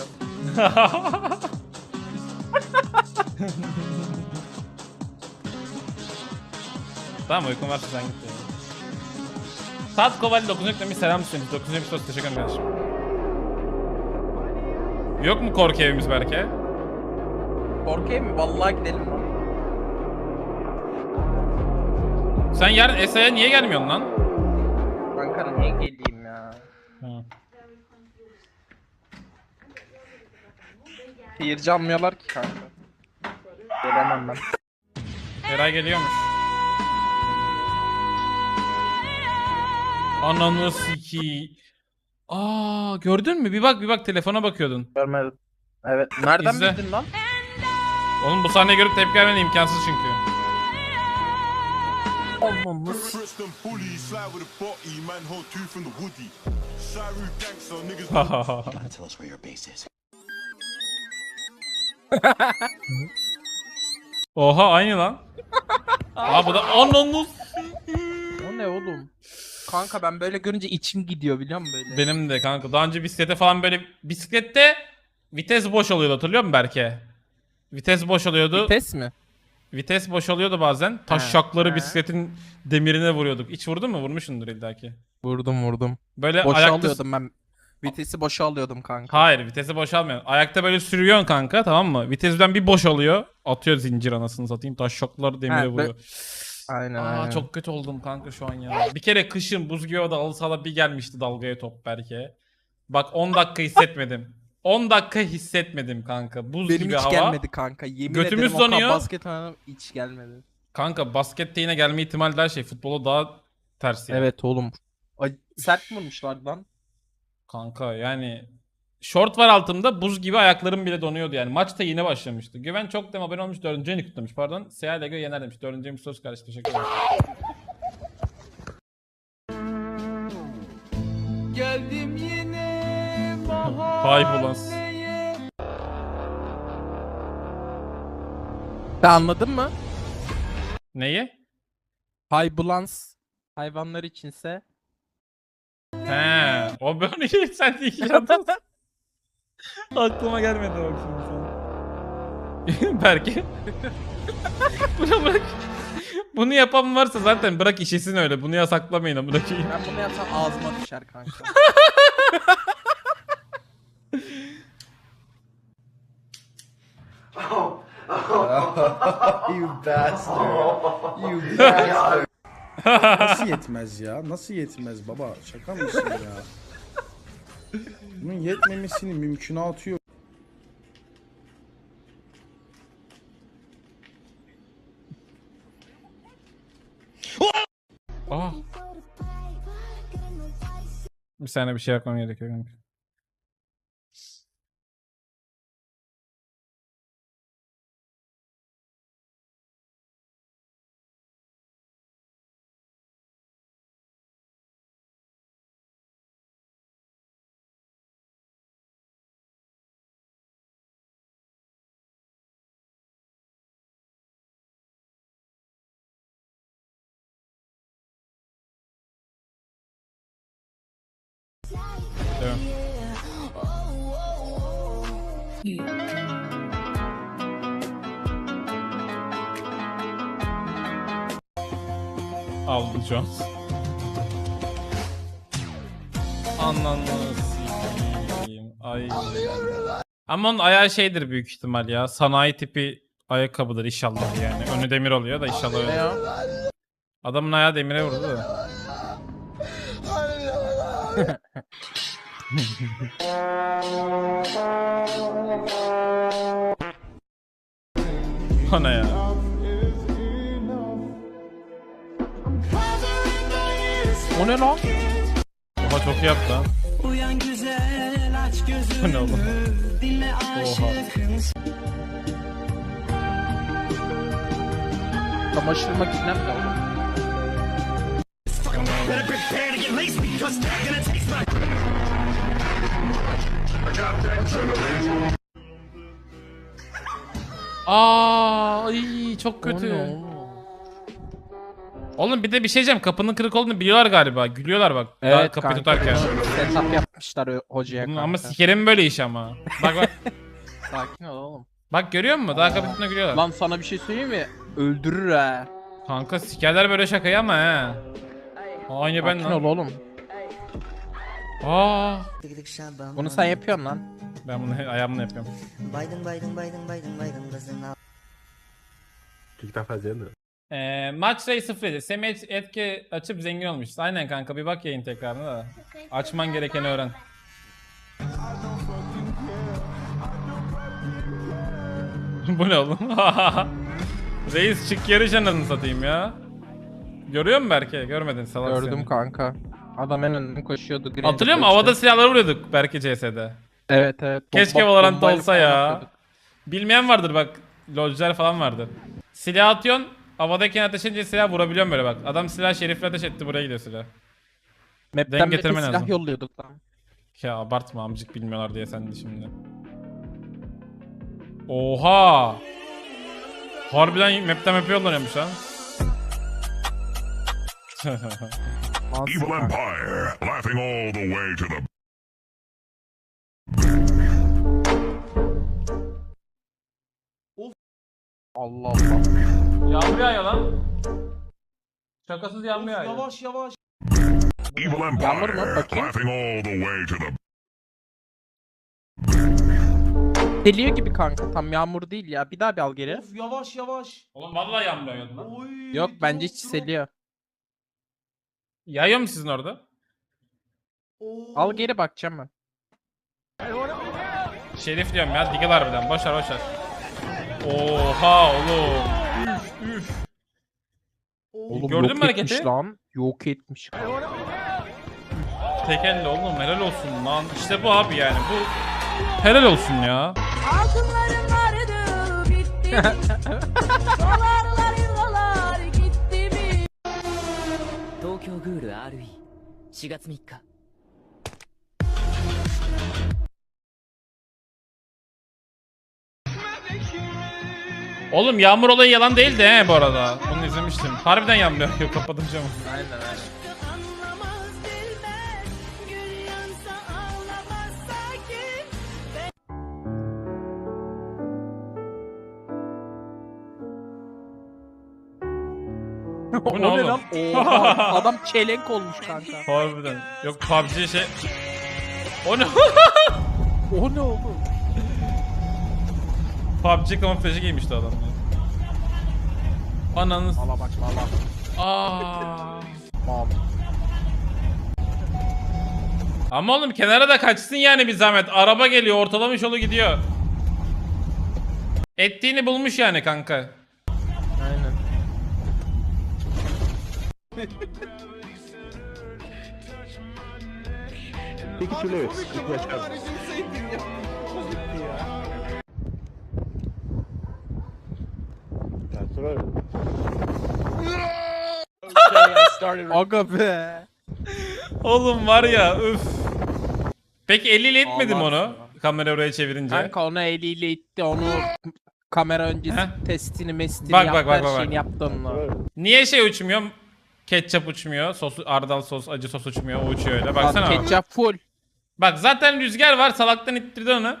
istiyorum. tamam uykun varsa sen git. ya. Saat Koval 9. demiş selam istemiş. 9. demiş dost teşekkür ederim kardeşim. Yok mu korku evimiz Berke? Korkayım mı? Vallahi gidelim. Sen yarın Esa'ya niye gelmiyorsun lan? Ankara niye geleyim ya? Hı. Seyirci almıyorlar ki kanka. Gelemem ben. Eray geliyormuş. Ananı siki. Aa gördün mü? Bir bak bir bak telefona bakıyordun. Görmedim. Evet. Nereden İzle. bildin lan? Oğlum bu sahneyi görüp tepki vermen imkansız çünkü. Allah'ım Brixton bully, slide with a body, man, hold two from the woody. Shiru gangster, niggas Tell us where your base is. Oha aynı lan. Aa bu da ananı O ne oğlum? Kanka ben böyle görünce içim gidiyor biliyor musun böyle? Benim de kanka. Daha önce bisiklete falan böyle bisiklette vites boş oluyordu hatırlıyor musun Berke? Vites boş oluyordu. Vites mi? Vites boş oluyordu bazen. He, Taşşakları he. bisikletin demirine vuruyorduk. Hiç vurdun mu? Vurmuşsundur illaki. Vurdum vurdum. Böyle Boşa ayakta... ben. Vitesi boşa alıyordum kanka. Hayır vitesi boşalmıyor. Ayakta böyle sürüyorsun kanka tamam mı? Vitesden bir boşalıyor. Atıyor zincir anasını satayım. Taşşaklar demire He, be- vuruyor. Aynen Aa aynen. çok kötü oldum kanka şu an ya. Bir kere kışın buz gibi da halı sahada bir gelmişti dalgaya top belki. Bak 10 dakika hissetmedim. 10 dakika hissetmedim kanka. Buz Benim gibi hiç hava. gelmedi kanka. Yemin Götümüz ederim o donuyor. kadar basket oynadım hiç gelmedi. Kanka baskette yine gelme ihtimali daha şey. Futbola daha ters yani. Evet oğlum. Ay, sert mi vurmuşlar lan? Kanka yani short var altımda buz gibi ayaklarım bile donuyordu yani. Maç da yine başlamıştı. Güven çok dem abone olmuş 4. ayını kutlamış pardon. Seha Lego yener demiş. 4. ayımız söz kardeş teşekkür ederim. Geldim yine bulans. Sen anladın mı? Neyi? Haybulans hayvanlar içinse He, o böyle sen de iki adam. Aklıma gelmedi bak şimdi sen. Belki. Bunu bırak. Bunu yapan varsa zaten bırak işesin öyle. Bunu yasaklamayın amına koyayım. ben bunu yapsam ağzıma düşer kanka. You bastard. You bastard. Nasıl yetmez ya? Nasıl yetmez baba? Şaka mısın ya? Bunun yetmemesini mümkünatı yok. Bir saniye bir şey yapmam gerekiyor kanka. An. Ananı sikeyim. Ay. Ama onun ayağı şeydir büyük ihtimal ya. Sanayi tipi ayakkabıdır inşallah yani. Önü demir oluyor da inşallah öyle. Adamın ayağı demire vurdu da. o ne ya? O ne lan? Oha çok iyi yaptı lan. Uyan güzel aç gözünü ne oğlum? Dinle aşıkın Çamaşır makinem ne oğlum? Aa, ay çok kötü. oğlum? Oğlum bir de bir şey diyeceğim. Kapının kırık olduğunu biliyorlar galiba. Gülüyorlar bak. Daha Evet kapıyı kanka. tutarken. Setup yapmışlar ö- hocaya Bunun kanka. ama sikerim böyle iş ama. Bak bak. Sakin ol oğlum. bak görüyor musun? Daha kapının üstüne gülüyorlar. Lan sana bir şey söyleyeyim mi? Öldürür ha. Kanka sikerler böyle şakayı ama he. Aynı ben Sakin ol lan. oğlum. Aa. Bunu sen yapıyorsun lan. Ben bunu ayağımla yapıyorum. Biden, Biden, Biden, Biden, Biden doesn't know. Ee, maç sayı 0 Semih et- etki açıp zengin olmuş. Aynen kanka bir bak yayın tekrarına da. Açman gerekeni öğren. Bu ne oğlum? Reis çık yarış anasını satayım ya. Görüyor musun Berke? Görmedin salak Gördüm seni. kanka. Adam en önden koşuyordu. Green Hatırlıyor musun? Flash'te. Havada silahları vuruyorduk Berke CS'de. Evet evet. Keşke Bomba- Valorant olsa ya. Bilmeyen vardır bak. Lolcular falan vardır. Silah atıyorsun. Havadayken ateş edince silah vurabiliyorsun böyle bak. Adam silah şerifle ateş etti buraya gidiyor silah. Map'ten Denk getirmen silah lazım. yolluyorduk lan. Ya abartma amcık bilmiyorlar diye sen de şimdi. Oha! Harbiden map'ten map'e yollanıyormuş lan. Evil. Empire, laughing all the way to the Allah Allah. Yağmur yağıyor lan. Şakasız yağmur yağıyor. Yavaş yavaş. Evil Yağmur mu? Empire, Bakayım. laughing all the way to the Deliyor gibi kanka. Tam yağmur değil ya. Bir daha bir al geri. Of yavaş yavaş. Oğlum vallahi yağmur yağıyordu lan. Oy, Yok bence hiç seliyor. Yağıyor mu sizin orada? Oo. Al geri bakacağım ben. Şerif diyorum ya. Digil harbiden. Boş ver boş ver. Oha oğlum. Üf üf. Oğlum, Gördün mü hareketi? Lan. Yok etmiş. Tekelli oğlum helal olsun lan. İşte bu abi yani bu. Helal olsun ya. Altınlarım vardı bitti. Dolarlar yıllar gitti mi? Tokyo Ghoul RE 4月3日 Oğlum yağmur olayı yalan değildi he bu arada. Bunu izlemiştim. Harbiden yağmur yağıyor kapadım camı. Aynen aynen. Anlamaz bilmez Gül yansa ağlamaz sakin Bu ne oğlum? Oha, adam çelenk olmuş kanka. Harbiden. Yok PUBG şey... O ne? O ne oğlum? PUBG kamuflajı giymişti adam ya. Ananız. Valla bak valla. Aa. Mam. Ama oğlum kenara da kaçsın yani bir zahmet. Araba geliyor ortalamış yolu gidiyor. Ettiğini bulmuş yani kanka. Aynen. Aga be. Oğlum var ya üf. Peki eliyle etmedim Allah onu. Kamera oraya çevirince. Kanka onu eliyle itti onu kamera öncesi Heh. testini mestini Bak, yaptı bak, bak, her bak, bak. şeyini yaptı onunla. Niye şey uçmuyor? Ketçap uçmuyor. Sos, ardal sos, acı sos uçmuyor. O uçuyor öyle. Baksana. Bak bak. ketçap full. Bak zaten rüzgar var. Salaktan ittirdi onu.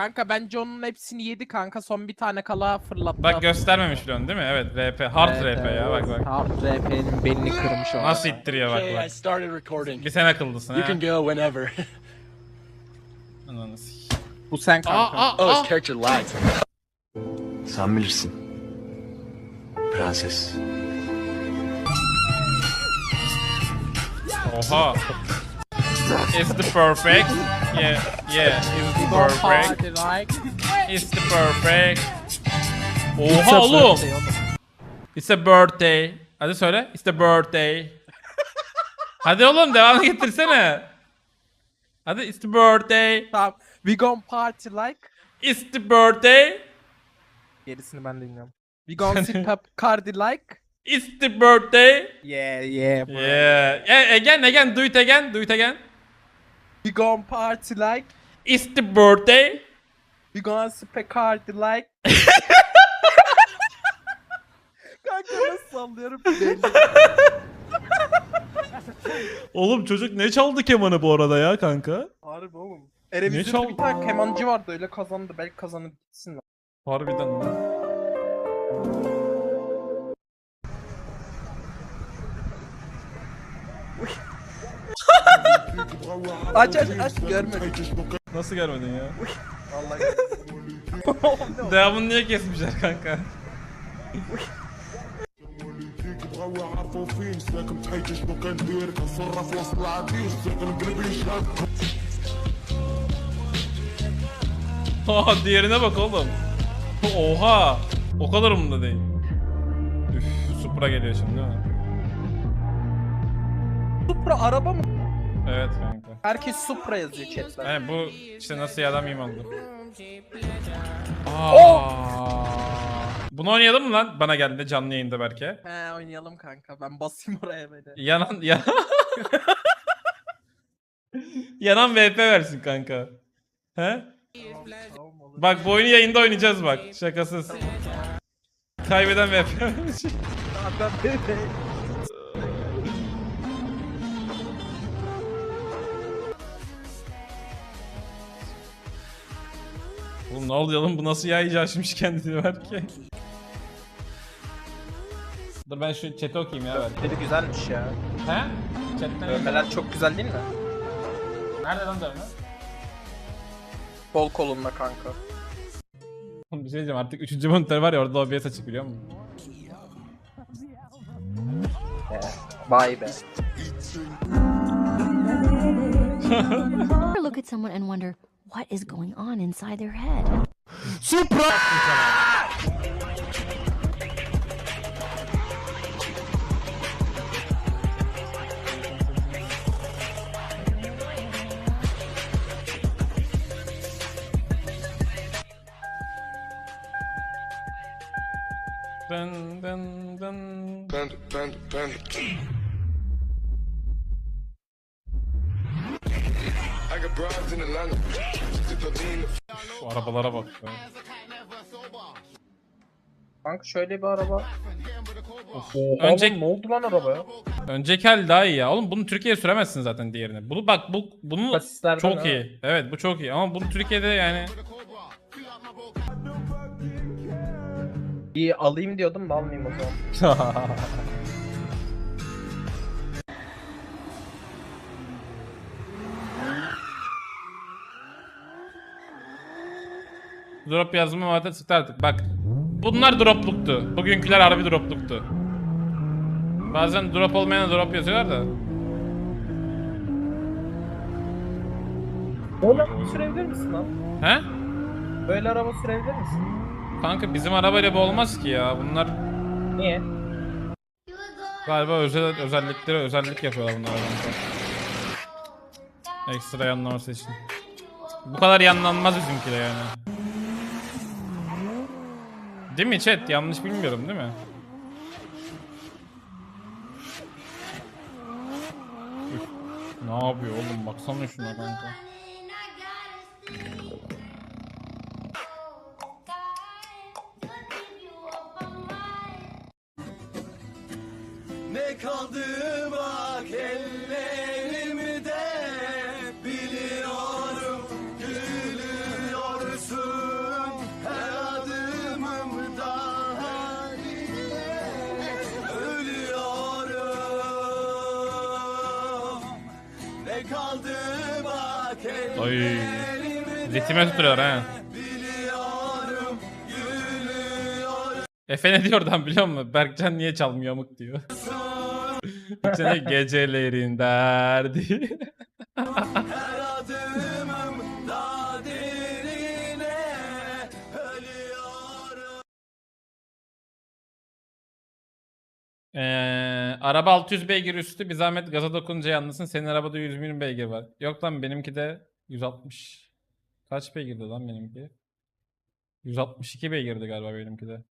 Kanka bence onun hepsini yedi kanka son bir tane kala fırlattı. Bak göstermemiş onu değil mi? Evet RP. Hard Evet, RP evet. ya bak bak. Hard RP'nin belini kırmış o. Nasıl ittiriyor bak Okay, I bak. started recording. Bir sen akıllısın You ha. can go whenever. Ananı s- Bu sen Aa kanka. aa Oh, aa. his character lags. Sen bilirsin. Prenses. Oha. Is the perfect? Yeah, yeah. Is the perfect? Is the perfect? It's Oha oğlum. It's a birthday. Hadi söyle. It's the birthday. Hadi oğlum devam getirsene. Hadi it's the birthday. Tamam. We gon party like. It's the birthday. Gerisini ben dinliyorum. We gon sip up cardi like. It's the birthday. Yeah yeah bro. Yeah. yeah. Again, again. Do it again. Do it again. We gon party like. It's the birthday. We gon cardi like. kanka nasıl sallıyorum. Oğlum çocuk ne çaldı kemanı bu arada ya kanka? Harbi oğlum. Ne Eremizde çal- bir tane kemancı vardı öyle kazandı. Belki kazanıp gitsin lan. Harbiden lan. Aç aç aç görmedim. Nasıl görmedin ya? Vallahi. Devamını niye kesmişler kanka? Oha diğerine bak oğlum. Oha. O kadar umurumda değil. Üf, Supra geliyor şimdi değil mi? Supra araba mı? Evet kanka. Herkes Supra yazıyor chatlerde. Yani bu işte nasıl adam iyi oldu. Aa. Bunu oynayalım mı lan? Bana geldi canlı yayında belki. He oynayalım kanka. Ben basayım oraya böyle. Yanan ya. Yanan VP versin kanka. He? Tamam olur. Bak bu oyunu yayında oynayacağız bak. Şakasız. Kaybeden VP. Ben böyle. Oğlum ne oluyor oğlum bu nasıl yayıcı açmış kendini belki. Dur ben şu chat'i okuyayım ya. Dedi güzelmiş ya. He? Chat'ten Dövmeler çok güzel değil mi? Nerede lan dövme? Kol kolunda kanka. Oğlum bir şey diyeceğim artık 3. monitör var ya orada OBS açık biliyor musun? Vay be. Look at someone and wonder what is going on inside their head. Surprise! Dun, dun, dun. Dun, dun, dun. I got broads in the Atlanta. Şu arabalara bak be. Kanka şöyle bir araba. Önce- Oğlum ne oldu lan arabaya? Önceki hal daha iyi ya. Oğlum bunu Türkiye'ye süremezsin zaten diğerini. Bunu bak bu bunu Basitlerden çok ha. iyi. Evet bu çok iyi ama bunu Türkiye'de yani İyi alayım diyordum da almayayım o zaman. drop yazma muhabbet sıktı artık. Bak bunlar dropluktu. Bugünküler harbi dropluktu. Bazen drop olmayana drop yazıyorlar da. Böyle araba sürebilir misin lan? He? Böyle araba sürebilir misin? Kanka bizim arabayla bu olmaz ki ya. Bunlar Niye? galiba özel özellikleri özellik yapıyorlar bunlar. Ekstra yanlaması için. Bu kadar yanlanmaz bizimki de yani. Değil mi chat? Yanlış bilmiyorum değil mi? Ne yapıyor oğlum? Baksana şuna kanka. Ay. Ritime tutuyor ha. Efe ne diyor oradan biliyor musun? Berkcan niye çalmıyor amık diyor. İçine gecelerin derdi. Ee, araba 600 beygir üstü bir zahmet gaza dokununca yalnızsın. Senin arabada 120 beygir var. Yok lan benimki de 160. Kaç beygirdi lan benimki? 162 beygirdi galiba benimki de.